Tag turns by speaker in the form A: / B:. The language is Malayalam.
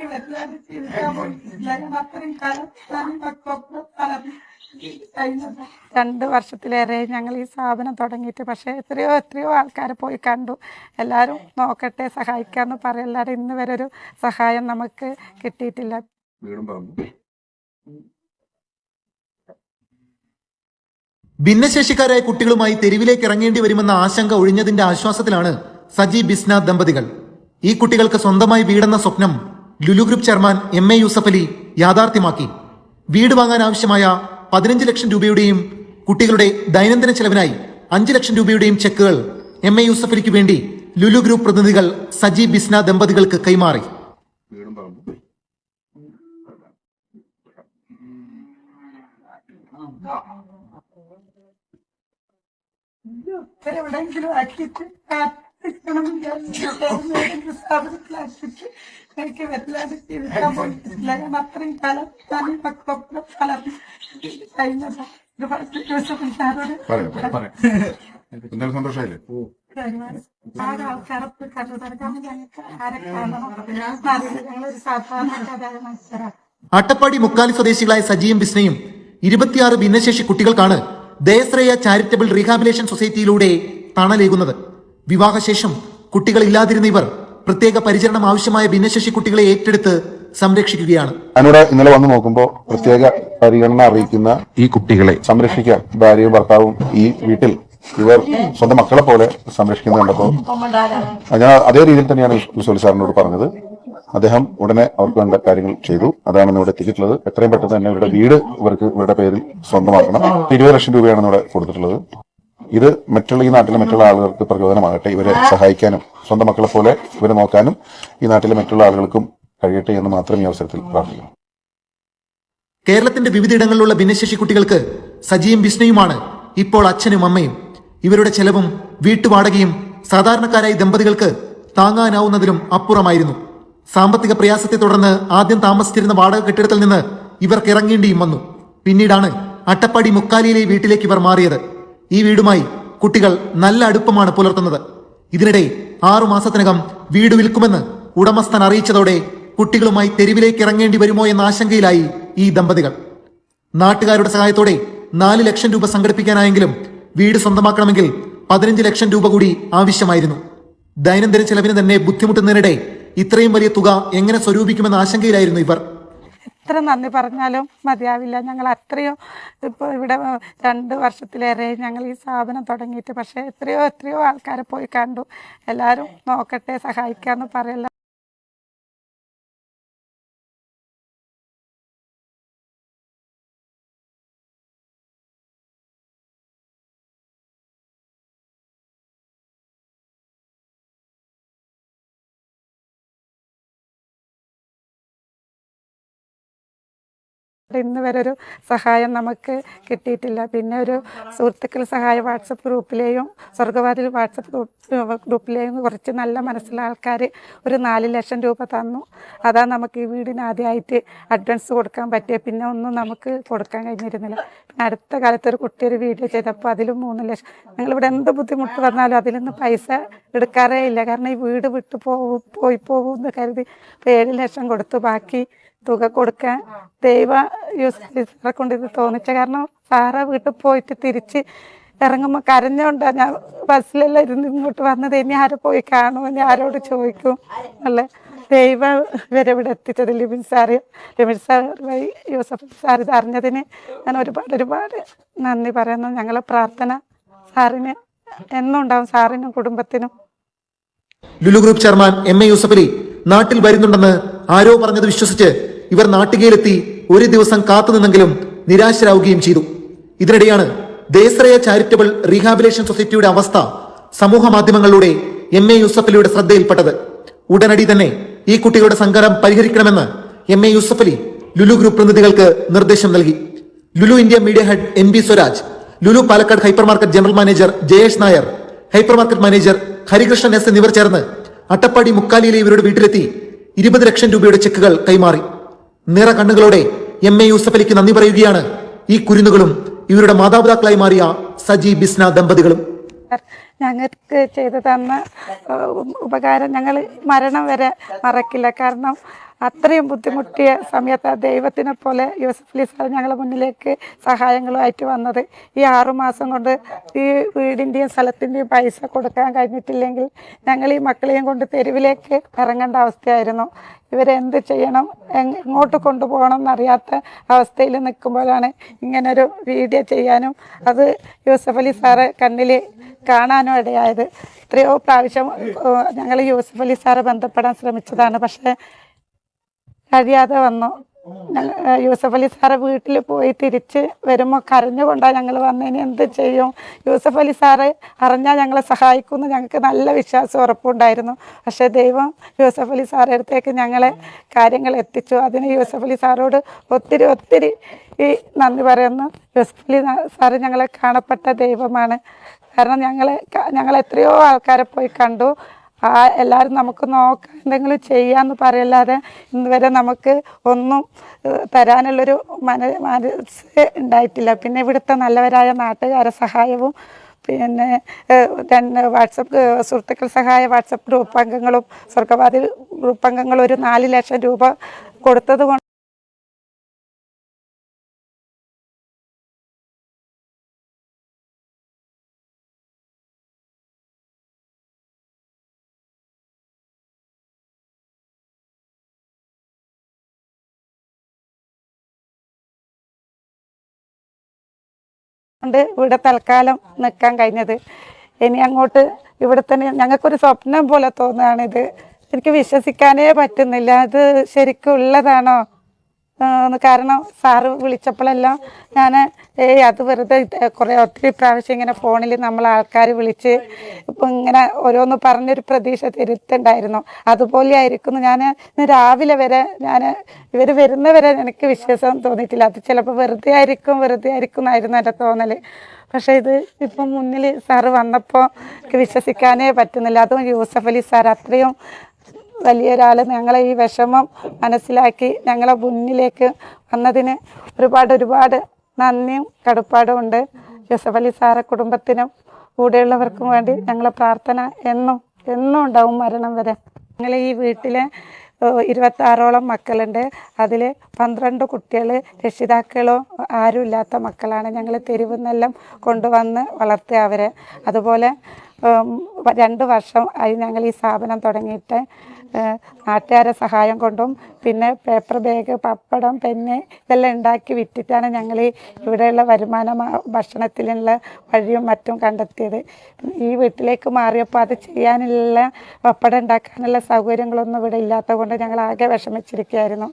A: എനിക്ക് വല്ലാതെ ജീവിക്കാൻ ഞാൻ അത്രയും കാലം മക്കളൊക്കെ രണ്ട് വർഷത്തിലേറെ ഞങ്ങൾ ഈ സ്ഥാപനം തുടങ്ങിയിട്ട് പക്ഷേ എത്രയോ എത്രയോ ആൾക്കാരെ പോയി കണ്ടു. എല്ലാവരും നോക്കട്ടെ സഹായിക്കാമെന്ന് എല്ലാവരും ഇന്ന് വരെ ഒരു സഹായം നമുക്ക് കിട്ടിയിട്ടില്ല.
B: ഭിന്നശേഷിക്കാരായ കുട്ടികളുമായി തെരുവിലേക്ക് ഇറങ്ങേണ്ടി വരുമെന്ന ആശങ്ക ഒഴിഞ്ഞതിന്റെ ആശ്വാസത്തിലാണ് സജി ബിസ്ന ദമ്പതികൾ. ഈ കുട്ടികൾക്ക് സ്വന്തമായി വീടെന്ന സ്വപ്നം Lulu group chairman M A Yusuf Ali യാഥാർത്ഥ്യമാക്കി. വീട് വാങ്ങാൻ ആവശ്യമായ പതിനഞ്ച് ലക്ഷം രൂപയുടെയും കുട്ടികളുടെ ദൈനംദിന ചെലവിനായി അഞ്ച് ലക്ഷം രൂപയുടെയും ചെക്കുകൾ എം എ യൂസഫ് അലിക്ക് വേണ്ടി ലുലു ഗ്രൂപ്പ് പ്രതിനിധികൾ സജി ബിസ്ന ദമ്പതികൾക്ക് കൈമാറി.
A: എവിടെയെങ്കിലും ആക്കിയിട്ട് സ്ഥാപനത്തിലാക്കിയിട്ട് എനിക്ക് വല്ലാതെ ജീവിക്കാൻ പറ്റില്ല. ഞാൻ അത്രയും കാലം വളർന്നു കഴിഞ്ഞത്. ദിവസം സാറോട്
C: എന്തായാലും സന്തോഷമായില്ലേ?
A: ആറ് ആൾക്കാരൊക്കെ കണ്ടു കാരണം ഞങ്ങൾക്ക് ആരെ കാണണം? അറിയില്ല ഞങ്ങളൊരു സാധാരണക്കാരായ മനുഷ്യരാണ്
B: അട്ടപ്പാടി മുക്കാലി സ്വദേശികളായ സജിയും ബിസ്നയും ഇരുപത്തിയാറ് ഭിന്നശേഷി കുട്ടികൾക്കാണ് ദയശ്രേയ ചാരിറ്റബിൾ റീഹാബിലേഷൻ സൊസൈറ്റിയിലൂടെ തണലേകുന്നത്. വിവാഹശേഷം കുട്ടികളില്ലാതിരുന്ന ഇവർ പ്രത്യേക പരിചരണം ആവശ്യമായ ഭിന്നശേഷി കുട്ടികളെ ഏറ്റെടുത്ത് സംരക്ഷിക്കുകയാണ്.
C: ഞാനിവിടെ ഇന്നലെ വന്നു നോക്കുമ്പോൾ പ്രത്യേക പരിഗണന അറിയിക്കുന്ന ഈ കുട്ടികളെ സംരക്ഷിക്കാൻ ഭാര്യയും ഭർത്താവും ഈ വീട്ടിൽ ഇവർ സ്വന്തം മക്കളെ പോലെ സംരക്ഷിക്കുന്നത് കണ്ടപ്പോ ഞാൻ അതേ രീതിയിൽ തന്നെയാണ് സോലി സാറിനോട് പറഞ്ഞത്. അദ്ദേഹം ഉടനെ അവർക്ക് വേണ്ട കാര്യങ്ങൾ ചെയ്തു. അതാണ് ഇവിടെ എത്തിച്ചിട്ടുള്ളത് എത്രയും പെട്ടെന്ന് തന്നെ ഇവരുടെ വീട് ഇവർക്ക് ഇവരുടെ പേരിൽ സ്വന്തമാക്കണം. ഇരുപത് ലക്ഷം രൂപയാണ് ഇവിടെ കൊടുത്തിട്ടുള്ളത്. ഇത് മറ്റുള്ള ഈ നാട്ടിലെ മറ്റുള്ള ആളുകൾക്ക് പ്രചോദനമാകട്ടെ ഇവരെ സഹായിക്കാനും സ്വന്തം മക്കളെ പോലെ ഇവരെ നോക്കാനും ഈ നാട്ടിലെ മറ്റുള്ള ആളുകൾക്കും കഴിയട്ടെ എന്ന് മാത്രം ഈ അവസരത്തിൽ പ്രാർത്ഥിക്കുന്നു.
B: കേരളത്തിന്റെ വിവിധയിടങ്ങളിലുള്ള ഭിന്നശേഷി കുട്ടികൾക്ക് സജിയും ബിസ്നയുമാണ് ഇപ്പോൾ അച്ഛനും അമ്മയും. ഇവരുടെ ചെലവും വീട്ടുവാടകയും സാധാരണക്കാരായ ദമ്പതികൾക്ക് താങ്ങാനാവുന്നതിലും അപ്പുറമായിരുന്നു. സാമ്പത്തിക പ്രയാസത്തെ തുടർന്ന് ആദ്യം താമസിച്ചിരുന്ന വാടക കെട്ടിടത്തിൽ നിന്ന് ഇവർക്ക് ഇറങ്ങേണ്ടിയും വന്നു. പിന്നീടാണ് അട്ടപ്പാടി മുക്കാലിയിലെ വീട്ടിലേക്ക് ഇവർ മാറിയത്. ഈ വീടുമായി കുട്ടികൾ നല്ല അടുപ്പമാണ് പുലർത്തുന്നത്. ഇതിനിടെ ആറു മാസത്തിനകം വീട് വിൽക്കുമെന്ന് ഉടമസ്ഥൻ അറിയിച്ചതോടെ കുട്ടികളുമായി തെരുവിലേക്ക് ഇറങ്ങേണ്ടി വരുമോ എന്ന ആശങ്കയിലായി ഈ ദമ്പതികൾ. നാട്ടുകാരുടെ സഹായത്തോടെ നാല് ലക്ഷം രൂപ സംഘടിപ്പിക്കാനായെങ്കിലും വീട് സ്വന്തമാക്കണമെങ്കിൽ പതിനഞ്ച് ലക്ഷം രൂപ കൂടി ആവശ്യമായിരുന്നു. ദൈനംദിന ചെലവിന് തന്നെ ബുദ്ധിമുട്ടുന്നതിനിടെ ഇത്രയും വലിയ തുക എങ്ങനെ സ്വരൂപിക്കുമെന്ന ആശങ്കയിലായിരുന്നു ഇവർ.
A: എത്ര നന്ദി പറഞ്ഞാലും മതിയാവില്ല. ഞങ്ങൾ അത്രയോ ഇപ്പോൾ ഇവിടെ രണ്ട് വർഷത്തിലേറെ ഞങ്ങൾ ഈ സ്ഥാപനം തുടങ്ങിയിട്ട് പക്ഷേ എത്രയോ എത്രയോ ആൾക്കാരെ പോയി കണ്ടു. എല്ലാവരും നോക്കട്ടെ സഹായിക്കാമെന്ന് പറയല്ല. ഇന്ന് വരെ ഒരു സഹായം നമുക്ക് കിട്ടിയിട്ടില്ല. പിന്നെ ഒരു സുഹൃത്തുക്കൾ സഹായ വാട്സപ്പ് ഗ്രൂപ്പിലെയും സ്വർഗവാതിൽ വാട്സപ്പ് ഗ്രൂപ്പ് ഗ്രൂപ്പിലെയും കുറച്ച് നല്ല മനസ്സിലുള്ള ആൾക്കാർ ഒരു നാല് ലക്ഷം രൂപ തന്നു. അതാ നമുക്ക് ഈ വീടിന് ആദ്യമായിട്ട് അഡ്വാൻസ് കൊടുക്കാൻ പറ്റിയ. പിന്നെ ഒന്നും നമുക്ക് കൊടുക്കാൻ കഴിഞ്ഞിരുന്നില്ല. പിന്നെ അടുത്ത കാലത്ത് ഒരു കുട്ടി ഒരു വീഡിയോ ചെയ്തപ്പോൾ അതിലും മൂന്ന് ലക്ഷം. ഞങ്ങളിവിടെ എന്ത് ബുദ്ധിമുട്ട് വന്നാലും അതിൽ നിന്ന് പൈസ എടുക്കാറേ ഇല്ല. കാരണം ഈ വീട് വിട്ടു പോകും പോയി പോകും എന്ന് കരുതി ഇപ്പോൾ ഏഴ് ലക്ഷം കൊടുത്തു. ബാക്കി തുക കൊടുക്കാൻ ദൈവ യൂസറെ കൊണ്ട് ഇത് തോന്നിച്ച കാരണം സാറ വീട്ടിൽ പോയിട്ട് തിരിച്ച് ഇറങ്ങുമ്പോൾ കരഞ്ഞോണ്ടാ ഞാൻ ബസ്സിലെല്ലാം ഇരുന്ന് ഇങ്ങോട്ട് വന്നത്. ഇനി ആരെ പോയി കാണും? ഇനി ആരോട് ചോദിക്കും? അല്ലെ? ദൈവ ഇവരെ ഇവിടെ എത്തിച്ചത്. Libin sir Libin sir Y Yusuf sir ഇത് അറിഞ്ഞതിന് ഞാൻ ഒരുപാട് ഒരുപാട് നന്ദി പറയുന്നു. ഞങ്ങളെ പ്രാർത്ഥന സാറിന് എന്നും ഉണ്ടാവും. സാറിനും കുടുംബത്തിനും.
B: Lulu group chairman M A Yusufali നാട്ടിൽ വരുന്നുണ്ടെന്ന് ആരോ പറഞ്ഞത് വിശ്വസിച്ച് ഇവർ നാട്ടികയിലെത്തി ഒരു ദിവസം കാത്തുനിന്നെങ്കിലും നിരാശരാകുകയും ചെയ്തു. ഇതിനിടെയാണ് ദേശ്രയ ചാരിറ്റബിൾ റീഹാബിലേഷൻ സൊസൈറ്റിയുടെ അവസ്ഥ സമൂഹ മാധ്യമങ്ങളിലൂടെ എം എ യൂസഫലിയുടെ ശ്രദ്ധയിൽപ്പെട്ടത്. ഉടനടി തന്നെ ഈ കുട്ടികളുടെ സങ്കടം പരിഹരിക്കണമെന്ന് M A Yusufali Lulu group പ്രതിനിധികൾക്ക് നിർദ്ദേശം നൽകി. Lulu India media head M B Swaraj Lulu Palakkad hypermarket general manager Jayesh Nair hypermarket manager Harikrishnan S എന്നിവർ ചേർന്ന് അട്ടപ്പാടി മുക്കാലിയിലെ ഇവരുടെ വീട്ടിലെത്തി ഇരുപത് ലക്ഷം രൂപയുടെ ചെക്കുകൾ കൈമാറി. നിറ കണ്ണുകളോടെ എം എ യൂസഫ് അലിക്ക് നന്ദി പറയുകയാണ്. ഈ കുരുന്നുകളും ഇവരുടെ മാതാപിതാക്കളായി മാറിയ സജി ബിസ്ന ദമ്പതികളും.
A: ഞങ്ങൾക്ക് ചെയ്തു തന്ന ഉപകാരം ഞങ്ങൾ മരണം വരെ മറക്കില്ല. കാരണം അത്രയും ബുദ്ധിമുട്ടിയ സമയത്ത് ദൈവത്തിനെ പോലെ യൂസഫ് അലി സാർ ഞങ്ങളുടെ മുന്നിലേക്ക് സഹായങ്ങളുമായിട്ട് വന്നത്. ഈ ആറുമാസം കൊണ്ട് ഈ വീടിന്റെയും സ്ഥലത്തിന്റെയും പൈസ കൊടുക്കാൻ കഴിഞ്ഞിട്ടില്ലെങ്കിൽ ഞങ്ങൾ ഈ മക്കളെയും കൊണ്ട് തെരുവിലേക്ക് ഇറങ്ങേണ്ട അവസ്ഥയായിരുന്നു. ഇവരെന്ത് ചെയ്യണം? എങ്ങോട്ട് കൊണ്ടുപോകണം എന്നറിയാത്ത അവസ്ഥയിൽ നിൽക്കുമ്പോഴാണ് ഇങ്ങനൊരു വീഡിയോ ചെയ്യാനും അത് യൂസഫ് അലി സാറ് കണ്ണിൽ കാണാനും ഇടയായത്. എത്രയോ പ്രാവശ്യം ഞങ്ങൾ യൂസഫ് അലി സാറെ ബന്ധപ്പെടാൻ ശ്രമിച്ചതാണ്. പക്ഷേ കഴിയാതെ വന്നു. യൂസഫ് അലി സാറെ വീട്ടിൽ പോയി തിരിച്ച് വരുമ്പോൾ കരഞ്ഞുകൊണ്ടാണ് ഞങ്ങൾ വന്നതിന് എന്ത് ചെയ്യും? യൂസഫ് അലി സാറ് അറിഞ്ഞാൽ ഞങ്ങളെ സഹായിക്കുമെന്ന് ഞങ്ങൾക്ക് നല്ല വിശ്വാസം ഉറപ്പുണ്ടായിരുന്നു. പക്ഷേ ദൈവം യൂസഫ് അലി സാറെ അടുത്തേക്ക് ഞങ്ങളെ കാര്യങ്ങൾ എത്തിച്ചു. അതിന് യൂസഫ് അലി സാറോട് ഒത്തിരി ഒത്തിരി ഈ നന്ദി പറയുന്നു. യൂസഫ് അലി സാറ് ഞങ്ങളെ കാണപ്പെട്ട ദൈവമാണ്. കാരണം ഞങ്ങളെ ഞങ്ങൾ എത്രയോ ആൾക്കാരെ പോയി കണ്ടു. ആ എല്ലാവരും നമുക്ക് നോക്കാം എന്തെങ്കിലും ചെയ്യാമെന്ന് പറയല്ലാതെ ഇന്ന് വരെ നമുക്ക് ഒന്നും തരാനുള്ളൊരു മന മനസ്സ് ഉണ്ടായിട്ടില്ല. പിന്നെ ഇവിടുത്തെ നല്ലവരായ നാട്ടുകാരെ സഹായവും പിന്നെ രണ്ട് വാട്സപ്പ് സുഹൃത്തുക്കൾ സഹായ വാട്സപ്പ് ഗ്രൂപ്പ് അംഗങ്ങളും സ്വർഗവാദി ഗ്രൂപ്പ് അംഗങ്ങളും ഒരു നാല് ലക്ഷം രൂപ കൊടുത്തത് കൊണ്ട് ഇവിടെ തൽക്കാലം നിൽക്കാൻ കഴിഞ്ഞത്. ഇനി അങ്ങോട്ട് ഇവിടെ തന്നെ ഞങ്ങൾക്കൊരു സ്വപ്നം പോലെ തോന്നുകയാണിത്. എനിക്ക് വിശ്വസിക്കാനേ പറ്റുന്നില്ല. അത് ശരിക്കും ഉള്ളതാണോ? കാരണം സാറ് വിളിച്ചപ്പോഴെല്ലാം ഞാൻ ഏയ് അത് വെറുതെ കുറേ ഒത്തിരി പ്രാവശ്യം ഇങ്ങനെ ഫോണിൽ നമ്മൾ ആൾക്കാർ വിളിച്ച് ഇപ്പം ഇങ്ങനെ ഓരോന്ന് പറഞ്ഞൊരു പ്രതീക്ഷ തിരുത്തുണ്ടായിരുന്നു. അതുപോലെ ആയിരിക്കുന്നു. ഞാൻ രാവിലെ വരെ ഞാൻ ഇവർ വരുന്നവരെ എനിക്ക് വിശ്വാസം തോന്നിയിട്ടില്ല. അത് ചിലപ്പോൾ വെറുതെ ആയിരിക്കും വെറുതെ ആയിരിക്കും എന്നായിരുന്നു എന്റെ തോന്നൽ പക്ഷേ ഇത് ഇപ്പം മുന്നിൽ സാറ് വന്നപ്പോൾ വിശ്വസിക്കാനേ പറ്റുന്നില്ല. അതും യൂസഫ് അലി സാർ അത്രയും വലിയൊരാൾ ഞങ്ങളെ ഈ വിഷമം മനസ്സിലാക്കി ഞങ്ങളെ മുന്നിലേക്ക് വന്നതിന് ഒരുപാട് ഒരുപാട് നന്ദിയും കടുപ്പാടും ഉണ്ട്. ജോസഫ് അലി സാറെ കുടുംബത്തിനും കൂടെയുള്ളവർക്കും വേണ്ടി ഞങ്ങളെ പ്രാർത്ഥന എന്നും എന്നും ഉണ്ടാവും മരണം വരെ. ഞങ്ങൾ ഈ വീട്ടിലെ ഇരുപത്താറോളം മക്കളുണ്ട്. അതിൽ പന്ത്രണ്ട് കുട്ടികൾ രക്ഷിതാക്കളോ ആരുമില്ലാത്ത മക്കളാണ് ഞങ്ങൾ തെരുവിൽ നിന്നെല്ലാം കൊണ്ടുവന്ന് വളർത്തുക അവരെ. അതുപോലെ രണ്ട് വർഷം ആയി ഞങ്ങൾ ഈ സ്ഥാപനം തുടങ്ങിയിട്ട് നാട്ടുകാരെ സഹായം കൊണ്ടും പിന്നെ പേപ്പർ ബാഗ് പപ്പടം പെന്ന് ഇതെല്ലാം ഉണ്ടാക്കി വിറ്റിട്ടാണ് ഞങ്ങൾ ഇവിടെയുള്ള വരുമാന ഭക്ഷണത്തിലുള്ള വഴിയും മറ്റും കണ്ടെത്തിയത്. ഈ വീട്ടിലേക്ക് മാറിയപ്പോൾ അത് ചെയ്യാനുള്ള പപ്പടം ഉണ്ടാക്കാനുള്ള സൗകര്യങ്ങളൊന്നും ഇവിടെ ഇല്ലാത്തത് കൊണ്ട് ഞങ്ങൾ ആകെ വിഷമിച്ചിരിക്കുകയായിരുന്നു.